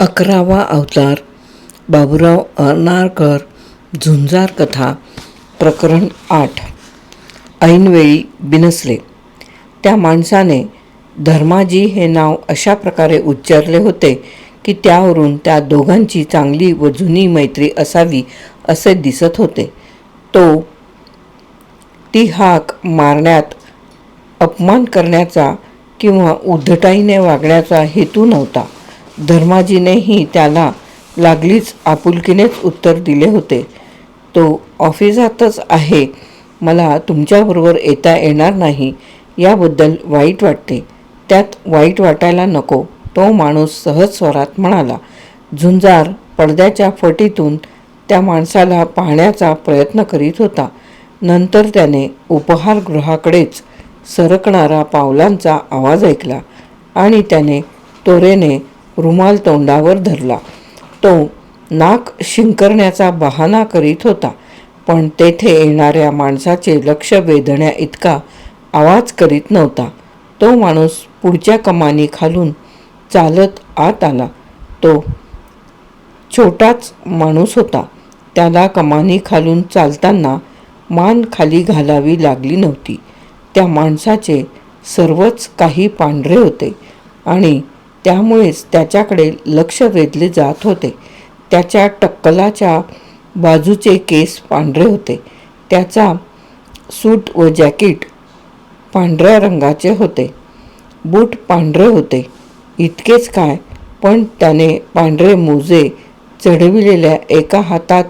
अकरावा अवतार बाबुराव अर्नाळकर झुंजार कथा प्रकरण आठ. ऐनवेळी बिनसले त्या माणसाने धर्माजी हे नाव अशा प्रकारे उच्चारले होते की त्यावरून त्या दोघांची चांगली व जुनी मैत्री असावी असे दिसत होते. तो ती हाक मारण्यात अपमान करण्याचा किंवा उद्धटाईने वागण्याचा हेतू नव्हता. धर्माजीनेही त्याला लागलीच आपुलकीनेच उत्तर दिले होते. तो ऑफिसातच आहे. मला तुमच्याबरोबर येता येणार नाही. याबद्दल वाईट वाटते. त्यात वाईट वाटायला नको. तो माणूस सहज स्वरात म्हणाला झुंजार पडद्याच्या फटीतून त्या माणसाला पाहण्याचा प्रयत्न करीत होता. नंतर त्याने उपहारगृहाकडेच सरकणारा पावलांचा आवाज ऐकला आणि त्याने तोरेने रुमाल तोंडावर धरला. तो नाक शिंकरण्याचा बहाणा करीत होता. पण तेथे येणाऱ्या माणसाचे लक्ष वेधण्या इतका आवाज करीत नव्हता. तो माणूस पुढच्या कमानी खालून चालत आत आला. तो छोटाच माणूस होता. त्याला कमानी खालून चालताना मान खाली घालावी लागली नव्हती. त्या माणसाचे सर्वच काही पांढरे होते आणि त्यामुळेच त्याच्याकडे लक्ष वेधले जात होते. त्याच्या टक्कलाच्या बाजूचे केस पांढरे होते. त्याचा सूट व जॅकेट पांढऱ्या रंगाचे होते. बूट पांढरे होते. इतकेच काय पण त्याने पांढरे मोजे चढविलेल्या एका हातात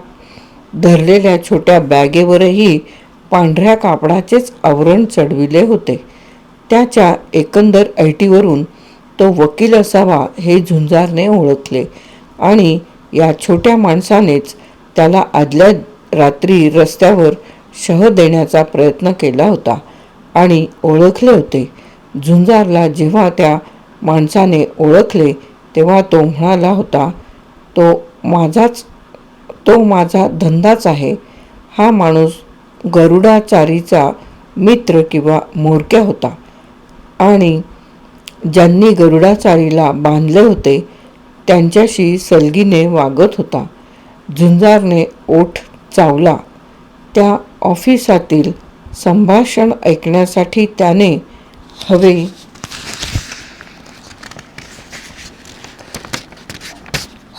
धरलेल्या छोट्या बॅगेवरही पांढऱ्या कापडाचेच आवरण चढविले होते. त्याच्या एकंदर ऐटीवरून तो वकील असावा हे झुंजारने ओळखले आणि या छोट्या माणसानेच त्याला आदल्या रात्री रस्त्यावर शह देण्याचा प्रयत्न केला होता आणि ओळखले होते. झुंजारला जेव्हा त्या माणसाने ओळखले तेव्हा तो म्हणाला होता तो माझाच तो माझा धंदाच आहे. हा माणूस गरुडाचारीचा मित्र किंवा मोरक्या होता आणि ज्यांनी गरुडाचारीला बांधले होते त्यांच्याशी सलगीने वागत होता. झुंजारने ओठ चावला. त्या ऑफिसातील संभाषण ऐकण्यासाठी त्याने हवे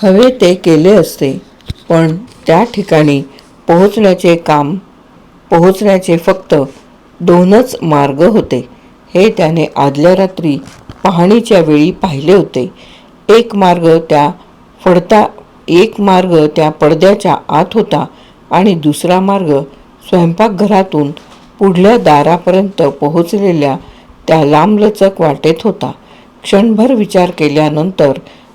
हवे ते केले असते पण त्या ठिकाणी पोहोचण्याचे काम पोहोचण्याचे फक्त दोनच मार्ग होते. हे त्याने आदल्या रात्री पाहणीच्या वेळी पाहिले होते. एक मार्ग त्या पडता एक मार्ग त्या पडद्याच्या आत होता आणि दुसरा मार्ग स्वयंपाकघरातून पुढल्या दारापर्यंत पोहोचलेल्या त्या लांबलचक वाटेत होता. क्षणभर विचार केल्यानंतर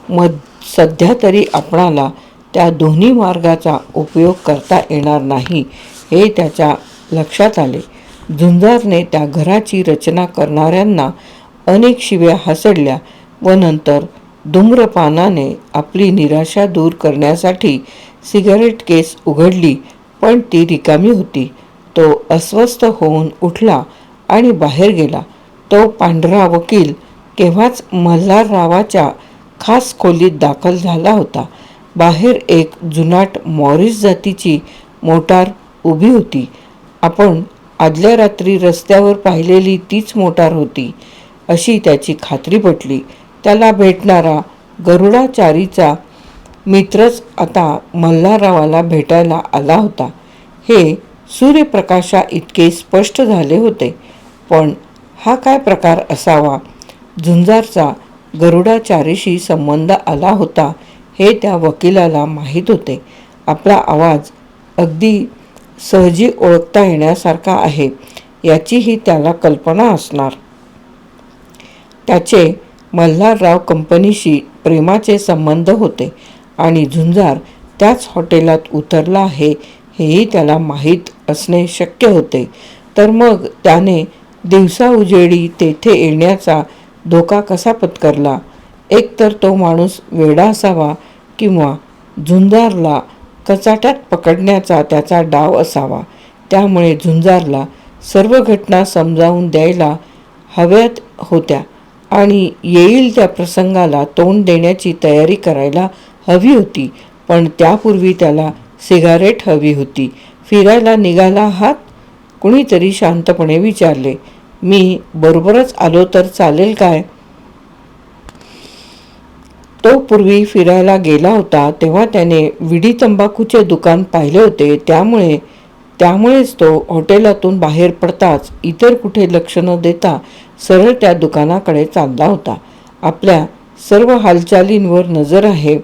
मध सध्या तरी आपणाला त्या दोन्ही मार्गाचा उपयोग करता येणार नाही हे त्याच्या लक्षात आले. झुंजारने त्या घराची रचना करणाऱ्यांना अनेक शिव्या हसडल्या व नंतर धूम्रपानाने आपली निराशा दूर करण्यासाठी सिगारेट केस उघडली पण ती रिकामी होती. तो अस्वस्थ होऊन उठला आणि बाहेर गेला. तो पांढरा वकील केव्हाच मल्हाररावाच्या खास खोलीत दाखल झाला होता. बाहेर एक जुनाट मॉरिस जातीची मोटार उभी होती. आपण आदल्या रात्री रस्त्यावर पाहिलेली तीच मोटार होती. अशी त्याची खात्री पटली. त्याला भेटणारा गरुडाचारीचा मित्रच आता मल्हाररावाला भेटायला आला होता. हे सूर्यप्रकाशा इतके स्पष्ट झाले होते. पण हा काय प्रकार असावा? झुंजारचा गरुडाचारीशी संबंध आला होता हे त्या वकिलाला माहीत होते. आपला आवाज अगदी सहजी ओळखता येण्यासारखा आहे. याचीही त्याला कल्पना असणार. त्याचे मल्हारराव कंपनीशी प्रेमाचे संबंध होते आणि झुंजार त्याच हॉटेलात उतरला आहे हेही त्याला माहीत असणे शक्य होते. तर मग त्याने दिवसा उजेडी तेथे येण्याचा धोका कसा पत्करला? एकतर तो माणूस वेडा असावा किंवा झुंजारला कचाट्यात पकडण्याचा त्याचा डाव असावा? त्यामुळे झुंजारला सर्व घटना समजावून द्यायला हव्यात होत्या. आणि येईल त्या प्रसंगाला तोंड देण्याची तयारी करायला हवी होती पण त्यापूर्वी त्याला सिगारेट हवी होती. फिरायला निघाला हात? कुणीतरी शांतपणे विचारले. मी बरोबरच आलो तर चालेल काय? तो पूर्वी फिरायला गेला होता तेव्हा त्याने विडी तंबाखूचे दुकान पाहिले होते. त्यामुळे त्यामुळेच तो हॉटेलातून बाहेर पडताच इतर कुठे लक्ष न देता सरळ त्या दुकानाकडे चालला होता. आपल्या सर्व हालचालींवर नजर आहे.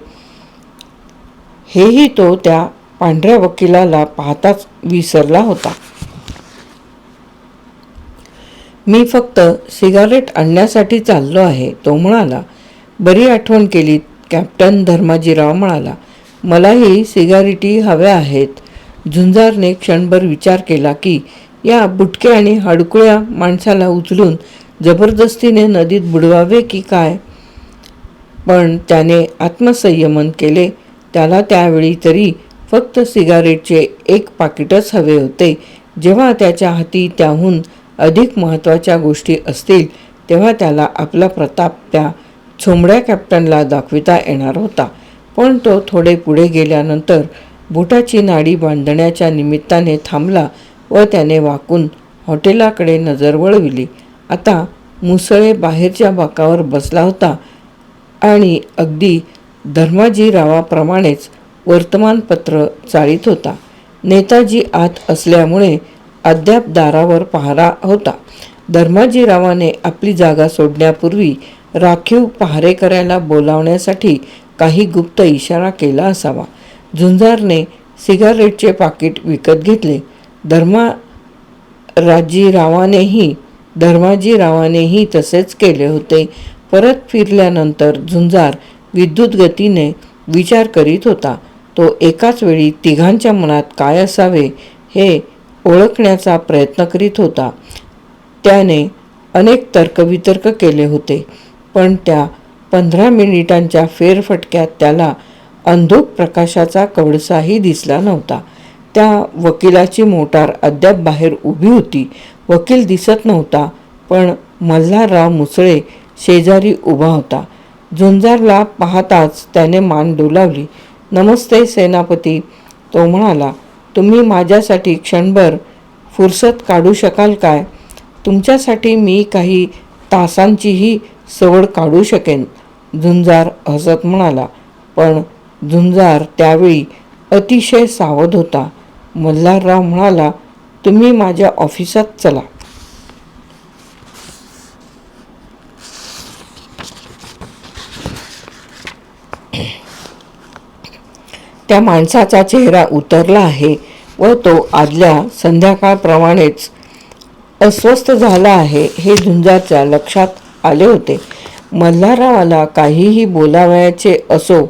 हेही तो त्या पांढऱ्या वकिलाला पाहताच विसरला होता. मी फक्त सिगारेट आणण्यासाठी चाललो आहे तो म्हणाला. बरी आठवण केली कॅप्टन धर्माजीराव म्हणाला. मलाही सिगारेटी हव्या आहेत. झुंजारने क्षणभर विचार केला की या बुटके आणि हडकुळ्या माणसाला उचलून जबरदस्तीने नदीत बुडवावे की काय? पण त्याने आत्मसंयमन केले. त्याला त्यावेळी तरी फक्त सिगारेटचे एक पाकिटच हवे होते. जेव्हा त्याच्या हाती त्याहून अधिक महत्त्वाच्या गोष्टी असतील तेव्हा त्याला आपला प्रताप त्या छोंबड्या कॅप्टनला दाखविता येणार होता. पण तो थोडे पुढे गेल्यानंतर बोटाची नाडी बांधण्याच्या निमित्ताने थांबला व त्याने वाकून हॉटेलाकडे नजर वळविली. आता मुसळे बाहेरच्या बाकावर बसला होता आणि अगदी धर्माजीरावाप्रमाणेच वर्तमानपत्र चाळीत होता. नेताजी आत असल्यामुळे अद्याप दारावर पहारा होता. धर्माजीरावाने आपली जागा सोडण्यापूर्वी राखीव पहारेकऱ्याला बोलावण्यासाठी काही गुप्त इशारा केला असावा. झुंजारने सिगारेटचे पाकिट विकत घेतले. धर्मा राजीरावानेही धर्माजीरावानेही तसेच केले होते. परत फिरल्यानंतर झुंजार विद्युत गतीने विचार करीत होता. तो एकाच वेळी तिघांच्या मनात काय असावे हे ओळखण्याचा प्रयत्न करीत होता. त्याने अनेक तर्कवितर्क केले होते पण त्या पंधरा मिनिटांच्या फेरफटक्यात त्याला अंधुक प्रकाशाचा कवडसाही दिसला नव्हता. त्या वकिलाची मोटार अद्याप बाहेर उभी होती. वकील दिसत नव्हता पण मल्हारराव मुसळे शेजारी उभा होता. झुंजारला पाहताच त्याने मान डोलावली. नमस्ते सेनापती. तो म्हणाला तुम्ही माझ्यासाठी क्षणभर फुरसत काढू शकाल काय? तुमच्यासाठी मी काही तासांचीही सवड काढू शकेन. झुंजार हसत म्हणाला पण झुंजार त्यावेळी अतिशय सावध होता. मल्हारराव म्हणाला तुम्ही माझ्या ऑफिसात चला. त्या माणसाचा चेहरा उतरला आहे व तो आदल्या संध्याकाळप्रमाणेच अस्वस्थ झाला आहे हे झुंजारच्या लक्षात आले होते. मल्हारावाला काहीही बोलावयाचे असो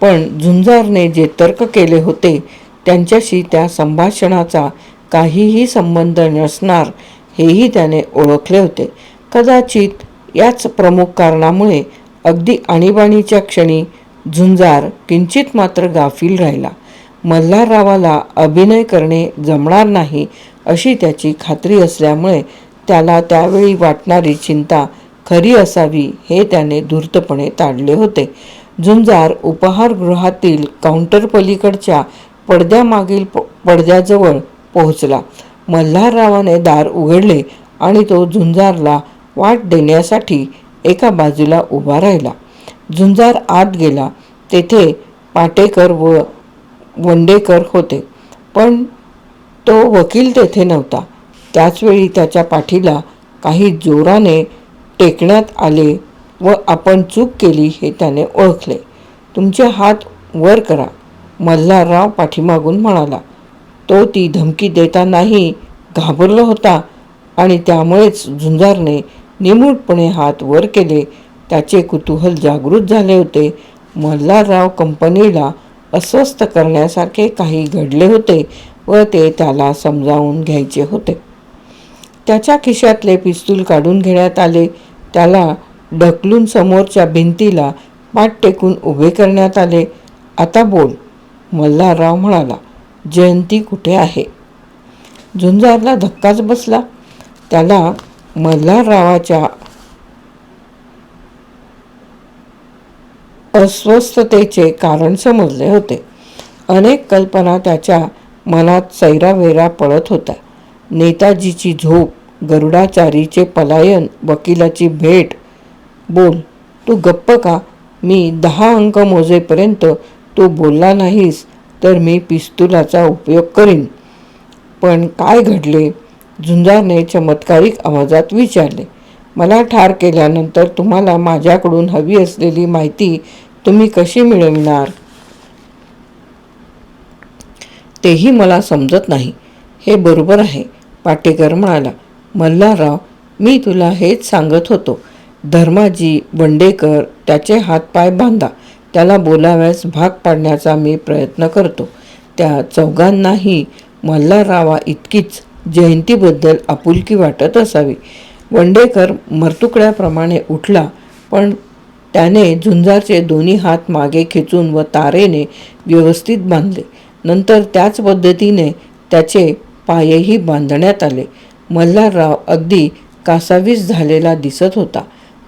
पण झुंजारने जे तर्क केले होते त्यांच्याशी त्या संभाषणाचा काहीही संबंध नसणार हेही त्याने ओळखले होते. कदाचित याच प्रमुख कारणामुळे अगदी आणीबाणीच्या क्षणी झुंजार किंचित मात्र गाफील राहिला. मल्हाररावाला अभिनय करणे जमणार नाही अशी त्याची खात्री असल्यामुळे त्याला त्यावेळी वाटणारी चिंता खरी असावी हे त्याने धूर्तपणे ताडले होते. झुंजार उपहारगृहातील काउंटर पलीकडच्या पडद्यामागील प पडद्याजवळ पोहोचला. मल्हाररावाने दार उघडले आणि तो झुंजारला वाट देण्यासाठी एका बाजूला उभा राहिला. झुंजार आत गेला. तेथे पाटेकर व वंडेकर होते. पण तो वकील तेथे नव्हता. त्याचवेळी त्याच्या पाठीला काही जोराने टेकण्यात आले व आपण चूक केली हे त्याने ओळखले. तुमचे हात वर करा मल्हारराव पाठीमागून म्हणाला. तो ती धमकी देतानाही घाबरला होता आणि त्यामुळेच झुंजारने निमूटपणे हात वर केले. त्याचे कुतूहल जागृत झाले होते. मल्हारराव कंपनीला अस्वस्थ करण्यासारखे काही घडले होते व ते त्याला समजावून घ्यायचे होते. त्याच्या खिशातले पिस्तूल काढून घेण्यात आले. त्याला ढकलून समोरच्या भिंतीला पाठ टेकून उभे करण्यात आले. आता बोल मल्हारराव म्हणाला. जयंती कुठे आहे? झुंजारला धक्काच बसला. त्याला मल्हाररावाच्या अस्वस्थतेचे कारण समजले होते. अनेक कल्पना त्याच्या मनात सैरावेरा पळत होत्या. नेताजीची झोप गरुडाचारीचे पलायन वकिलाची भेट. बोल तू गप्प का? मी दहा अंक मोजेपर्यंत तू बोलला नाहीस. तर मी पिस्तुलाचा उपयोग करीन. पण काय घडले? झुंजारने चमत्कारिक आवाजात विचारले मला ठार केल्यानंतर तुम्हाला माझ्याकडून हवी असलेली माहिती तुम्ही कशी मिळविणार? तेही मला समजत नाही. हे बरोबर आहे पाटेकर म्हणाला. मल्हारराव मी तुला हेच सांगत होतो. धर्माजी वंडेकर त्याचे हातपाय बांधा. त्याला बोलाव्यास भाग पाडण्याचा मी प्रयत्न करतो. त्या चौघांनाही मल्हाररावा इतकीच जयंतीबद्दल आपुलकी वाटत असावी. वंडेकर मरतुकड्याप्रमाणे उठला पण त्याने झुंजारचे दोन्ही हात मागे खेचून व तारेने व्यवस्थित बांधले. नंतर त्याच पद्धतीने त्याचे पायही बांधण्यात आले. मल्हारराव अगदी कासावीस झालेला दिसत होता.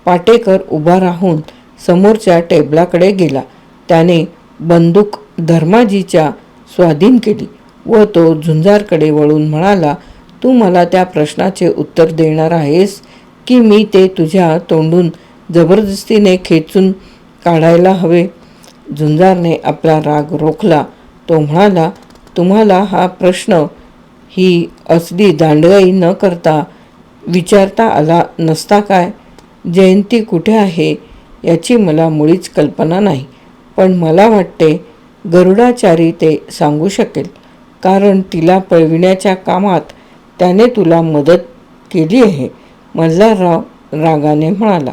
पाटेकर उभा राहून समोरच्या टेबलाकडे गेला. त्याने बंदूक धर्माजीच्या स्वाधीन केली व तो झुंजारकडे वळून म्हणाला तू मला त्या प्रश्नाचे उत्तर देणार आहेस की मी ते तुझ्या तोंडून जबरदस्तीने खेचून काढायला हवे झुंजारने आपला राग रोखला. तो म्हणाला तुम्हाला हा प्रश्न ही असली दांडगाई न करता विचारता आला नसता काय? जयंती कुठे आहे? याची मला मुळीच कल्पना नाही. पण मला वाटते गरुडाचारी ते सांगू शकेल. कारण तिला पळविण्याच्या कामात त्याने तुला मदत केली आहे. मल्हारराव रागाने म्हणाला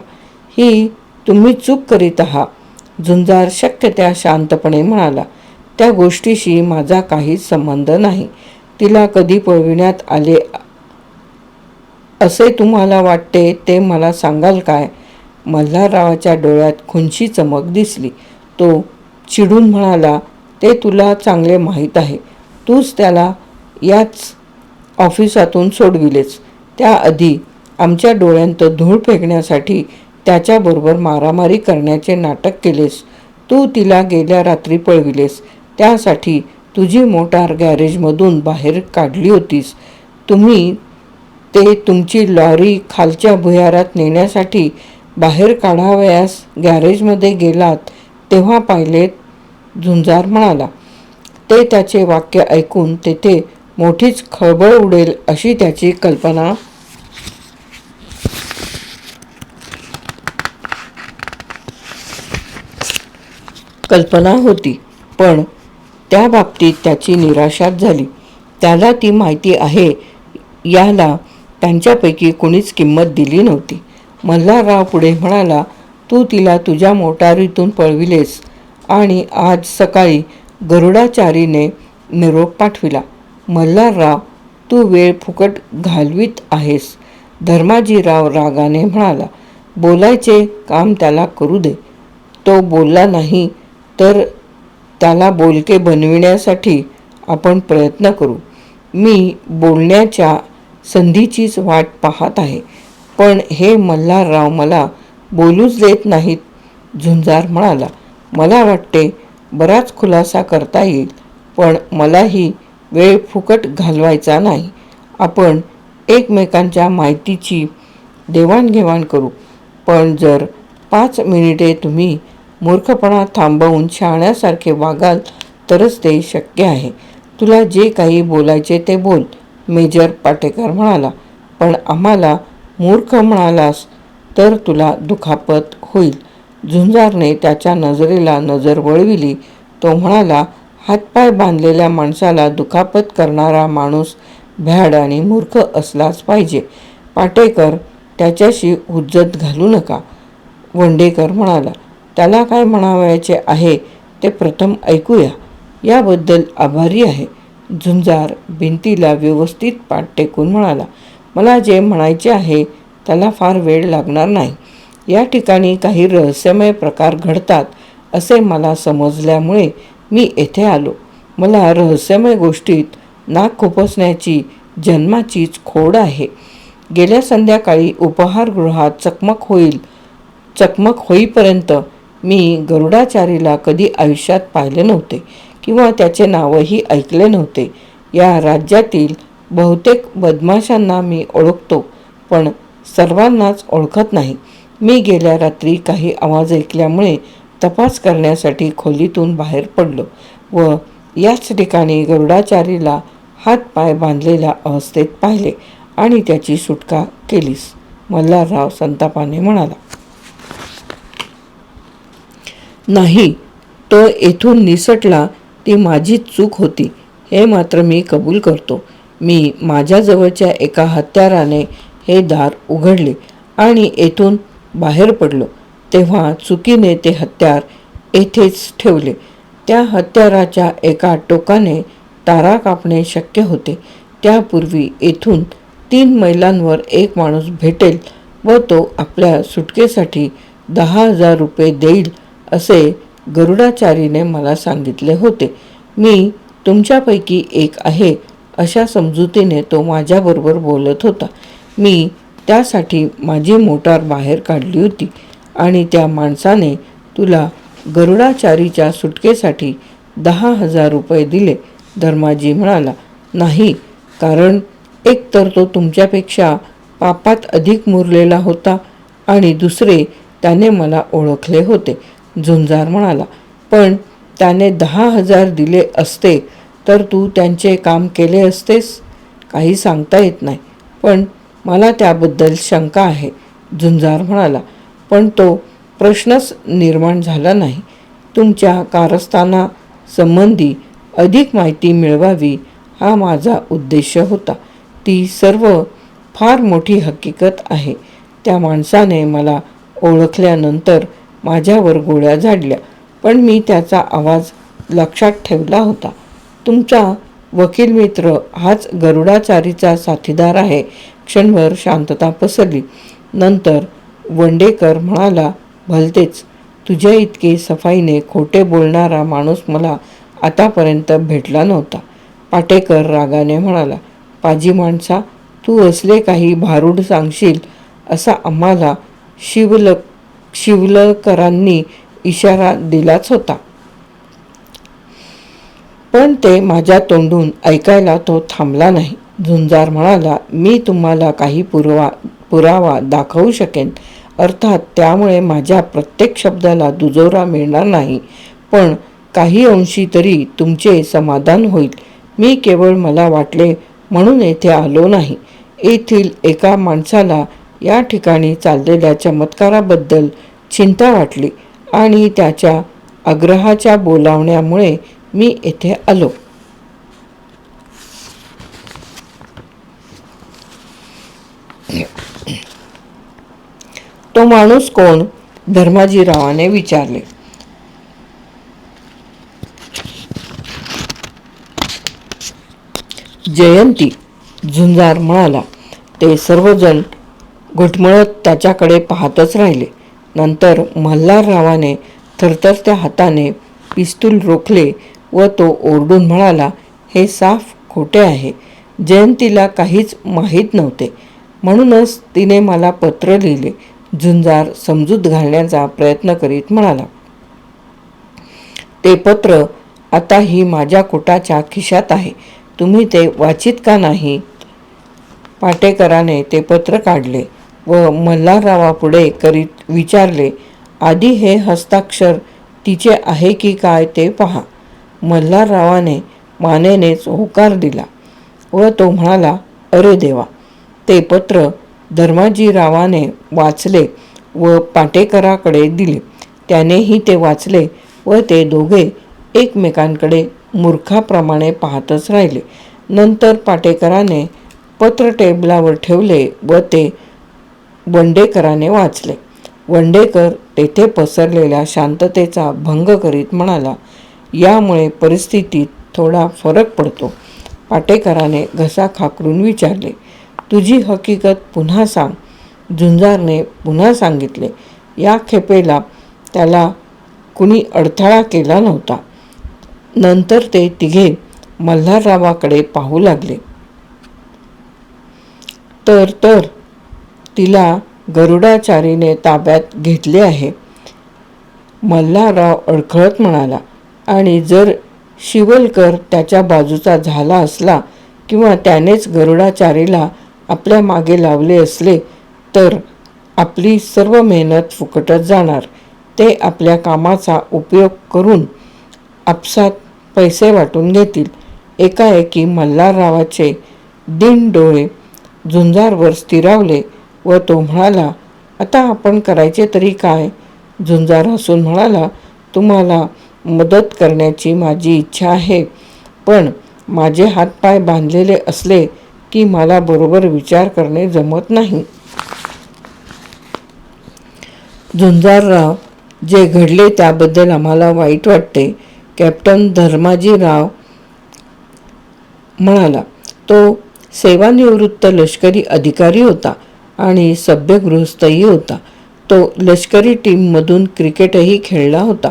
ही तुम्ही चूक करीत आहात. झुंजार शक्य त्या शांतपणे म्हणाला त्या गोष्टीशी माझा काहीच संबंध नाही. तिला कधी पळविण्यात आले असे तुम्हाला वाटते ते मला सांगाल काय? मल्हाररावाच्या डोळ्यात खुनशी चमक दिसली. तो चिडून म्हणाला ते तुला चांगले माहीत आहे. तूच त्याला याच ऑफिसातून सोडविलेस. त्याआधी आमच्या डोळ्यांत धूळ फेकण्यासाठी त्याच्याबरोबर मारामारी करण्याचे नाटक केलेस. तू तिला गेल्या रात्री पळविलेस. त्यासाठी तुझी मोटार गॅरेजमधून बाहेर काढली होतीस. तुम्ही ते तुमची लॉरी खालच्या भुयारात नेण्यासाठी बाहेर काढावयास गॅरेजमध्ये गेलात तेव्हा पाहिलेत झुंजार म्हणाला ते त्याचे वाक्य ऐकून तेथे मोठीच खळबळ उडेल अशी त्याची कल्पना कल्पना होती. पण त्या बाबतीत त्याची निराशाच झाली. त्याला ती माहिती आहे याला त्यांच्यापैकी कुणीच किंमत दिली नव्हती. मल्हारराव पुढे म्हणाला तू तिला तुझ्या मोटारीतून पळविलेस आणि आज सकाळी गरुडाचारीने निरोप पाठविला. मल्हारराव तू वेळ फुकट घालवीत आहेस. धर्माजीराव रागाने म्हणाला बोलायचे काम त्याला करू दे. तो बोलला नाही तर त्याला बोलके बनविण्यासाठी आपण प्रयत्न करू. मी बोलण्याच्या संधीचीच वाट पाहत आहे. पण हे मल्हारराव मला बोलूच देत नाहीत. झुंजार म्हणाला मला वाटते बराच खुलासा करता येईल पण मलाही वेळ फुकट घालवायचा नाही. आपण एकमेकांच्या माहितीची देवाणघेवाण करू. पण जर पाच मिनिटे तुम्ही मूर्खपणा थांबवून शहाण्यासारखे वागाल तरच ते शक्य आहे. तुला जे काही बोलायचे ते बोल मेजर पाटेकर म्हणाला. पण आम्हाला मूर्ख म्हणालास तर तुला दुखापत होईल. झुंजारने त्याच्या नजरेला नजर वळविली. तो म्हणाला हातपाय बांधलेल्या माणसाला दुखापत करणारा माणूस भ्याड आणि मूर्ख असलाच पाहिजे. पाटेकर त्याच्याशी हुज्जत घालू नका. वंडेकर म्हणाला त्याला काय म्हणावयाचे आहे ते प्रथम ऐकूया. याबद्दल आभारी आहे. झुंजार भिंतीला व्यवस्थित पाठ टेकून म्हणाला मला जे म्हणायचे आहे त्याला फार वेळ लागणार नाही. या ठिकाणी काही रहस्यमय प्रकार घडतात असे मला समजल्यामुळे मी येथे आलो. मला रहस्यमय गोष्टीत नाक खुपसण्याची जन्माचीच खोड आहे. गेल्या संध्याकाळी उपहारगृहात चकमक होईल चकमक होईपर्यंत मी गरुडाचारीला कधी आयुष्यात पाहिले नव्हते किंवा त्याचे नावही ऐकले नव्हते. या राज्यातील बहुतेक बदमाशांना मी ओळखतो पण सर्वांनाच ओळखत नाही. मी गेल्या रात्री काही आवाज ऐकल्यामुळे तपास करण्यासाठी खोलीतून बाहेर पडलो व याच ठिकाणी गरुडाचारीला हातपाय बांधलेल्या अवस्थेत पाहिले आणि त्याची सुटका केलीस मल्हारराव संतापाने म्हणाला. नाही तो येथून निसटला ती माझी चूक होती हे मात्र मी कबूल करतो. मी माझ्याजवळच्या एका हत्याराने हे दार उघडले आणि येथून बाहेर पडलो. तेव्हा चुकीने ते हत्यार येथेच ठेवले. त्या हत्याराच्या एका टोकाने तारा कापणे शक्य होते. त्यापूर्वी येथून तीन मैलांवर एक माणूस भेटेल व तो आपल्या सुटकेसाठी दहा हजार रुपये देईल असे गरुडाचारीने मला सांगितले होते. मी तुमच्यापैकी एक आहे. अशा समजुतीने तो माझ्याबरोबर बोलत होता. मी त्यासाठी माझी मोटार बाहेर काढली होती आणि त्या माणसाने तुला गरुडाचारीच्या सुटकेसाठी दहा हजार रुपये दिले. धर्माजी म्हणाला नाही कारण एक तर तो तुमच्यापेक्षा पापात अधिक मुरलेला होता आणि दुसरे त्याने मला ओळखले होते. झुंजार म्हणाला पण त्याने दहा हजार दिले असते तर तू त्यांचे काम केले असतेस? काही सांगता येत नाही. पण मला त्याबद्दल शंका आहे झुंजार म्हणाला. पण तो प्रश्नच निर्माण झाला नाही. तुमच्या कारस्थाना संबंधी अधिक माहिती मिळवावी हा माझा उद्देश होता. ती सर्व फार मोठी हकीकत आहे. त्या माणसाने मला ओळखल्यानंतर माझ्यावर गोळ्या झाडल्या पण मी त्याचा आवाज लक्षात ठेवला होता. तुमचा वकील मित्र हाच गरुडाचारीचा साथीदार आहे. क्षणभर शांतता पसरली. नंतर वंडेकर म्हणाला भलतेच. तुझ्या इतके सफाईने खोटे बोलणारा माणूस मला आतापर्यंत भेटला नव्हता. पाटेकर रागाने म्हणाला पाजी माणसा तू असले काही भारूड सांगशील असा आम्हाला शिवल शिवलकरांनी इशारा दिलाच होता. पण ते माझ्या तोंडून ऐकायला तो थांबला नाही. झुंजार म्हणाला मी तुम्हाला काही पुरवा पुरावा दाखवू शकेन. अर्थात त्यामुळे माझ्या प्रत्येक शब्दाला दुजोरा मिळणार नाही. पण काही अंशी तरी तुमचे समाधान होईल. मी केवळ मला वाटले म्हणून येथे आलो नाही. येथील एका माणसाला या ठिकाणी चाललेल्या चमत्काराबद्दल चिंता वाटली आणि त्याच्या आग्रहाच्या बोलावण्यामुळे मी येथे आलो. तो माणूस कोण? धर्माजीरावाने विचारले. जयंती झुंजार म्हणाला. ते सर्वजण घुटमळत त्याच्याकडे पाहतच राहिले. नंतर मल्हाररावाने थरथरत्या हाताने पिस्तूल रोखले व तो ओरडून म्हणाला हे साफ खोटे आहे. जयंतीला काहीच माहीत नव्हते. म्हणूनच तिने मला पत्र लिहिले. झुंजार समजूत घालण्याचा प्रयत्न करीत म्हणाला ते पत्र आताही माझ्या कोटाच्या खिशात आहे. तुम्ही ते वाचित का नाही पाटेकराने ते पत्र काढले व मल्हाररावापुढे करीत विचारले आधी हे हस्ताक्षर तिचे आहे की काय ते पहा. मल्हाररावाने मानेनेच होकार दिला व तो म्हणाला अरे देवा ते पत्र धर्माजीरावाने वाचले व पाटेकराकडे दिले. त्यानेही ते वाचले व ते दोघे एकमेकांकडे मूर्खाप्रमाणे पाहतच राहिले. नंतर पाटेकराने पत्र टेबलावर ठेवले व ते वंडेकराने वाचले. वंडेकर तेथे पसरलेल्या शांततेचा भंग करीत म्हणाला यामुळे परिस्थितीत थोडा फरक पडतो. पाटेकराने घसा खाकरून विचारले तुझी हकीकत पुन्हा सांग. झुंजारने पुन्हा सांगितले या खेपेला त्याला कुणी अडथळा केला नव्हता. नंतर ते तिघे मल्हाररावाकडे पाहू लागले. तर तर तिला गरुडाचारीने ताब्यात घेतले आहे. मल्हारराव अडखळत म्हणाला आणि जर शिवलकर त्याच्या बाजूचा झाला असला किंवा त्यानेच गरुडाचारीला आपल्या मागे लावले असले तर आपली सर्व मेहनत फुकटच जाणार. ते आपल्या कामाचा उपयोग करून आपसात पैसे वाटून घेतील. एकाएकी मल्हाररावाचे दिन डोळे झुंजारवर स्थिरावले व तो म्हणाला आता आपण करायचे तरी काय? झुंजार हसून म्हणाला तुम्हाला मदत करण्याची माझी इच्छा आहे. पण माझे हातपाय बांधलेले असले की मला बरोबर विचार करणे जमत नाही. झुंजारराव जे घडले त्याबद्दल आम्हाला वाईट वाटते कॅप्टन धर्माजीराव म्हणाला तो सेवानिवृत्त लष्करी अधिकारी होता आणि सभ्य गृहस्थही होता. तो लष्करी टीममधून क्रिकेटही खेळला होता.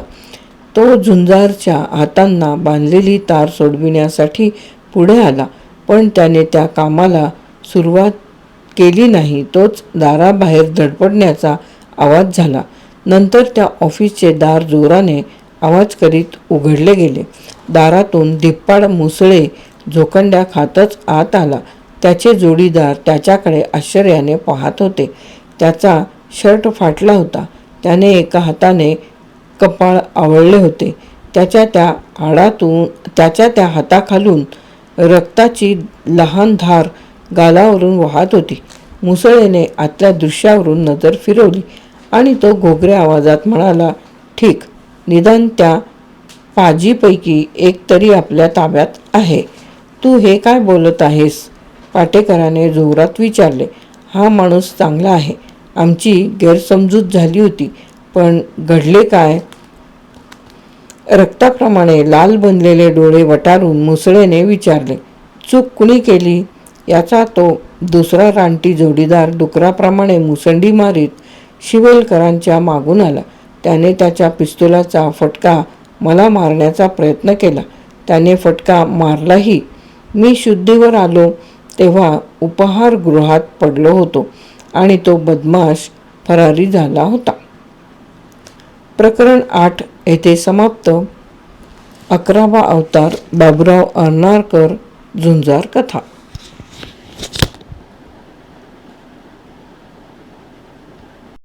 तो झुंजारच्या हातांना बांधलेली तार सोडविण्यासाठी पुढे आला पण त्याने त्या कामाला सुरुवात केली नाही. तोच दाराबाहेर धडपडण्याचा आवाज झाला. नंतर त्या ऑफिसचे दार जोराने आवाज करीत उघडले गेले. दारातून धिप्पाड मुसळे झोकंड्या खातच आत आला. त्याचे जोडीदार त्याच्याकडे आश्चर्याने पाहत होते. त्याचा शर्ट फाटला होता. त्याने एका हाताने कपाळ आवळले होते. त्याच्या त्या हाडातून त्याच्या त्या हाताखालून रक्ताची लहान धार गालावरून वाहत होती. मुसळेने आतल्या दृश्यावरून नजर फिरवली आणि तो घोगऱ्या आवाजात म्हणाला ठीक निदान त्या पाजीपैकी एक तरी आपल्या ताब्यात आहे. तू हे काय बोलत आहेस? पाटेकराने जोरात विचारले. हा माणूस चांगला आहे. आमची गैरसमजूत झाली होती. पण घडले काय? रक्ताप्रमाणे लाल बनलेले डोळे वटारून मुसळेने विचारले चूक कुणी केली? याचा तो दुसरा रानटी जोडीदार डुकराप्रमाणे मुसंडी मारीत शिवलकरांच्या मागून आला. त्याने त्याच्या पिस्तुलाचा फटका मला मारण्याचा प्रयत्न केला. त्याने फटका मारलाही. मी शुद्धीवर आलो तेव्हा उपहारगृहात पडलो होतो आणि तो बदमाश फरारी झाला होता. प्रकरण आठ येथे समाप्त. अकरावा अवतार बाबुराव अर्नारकर झुंजार कथा.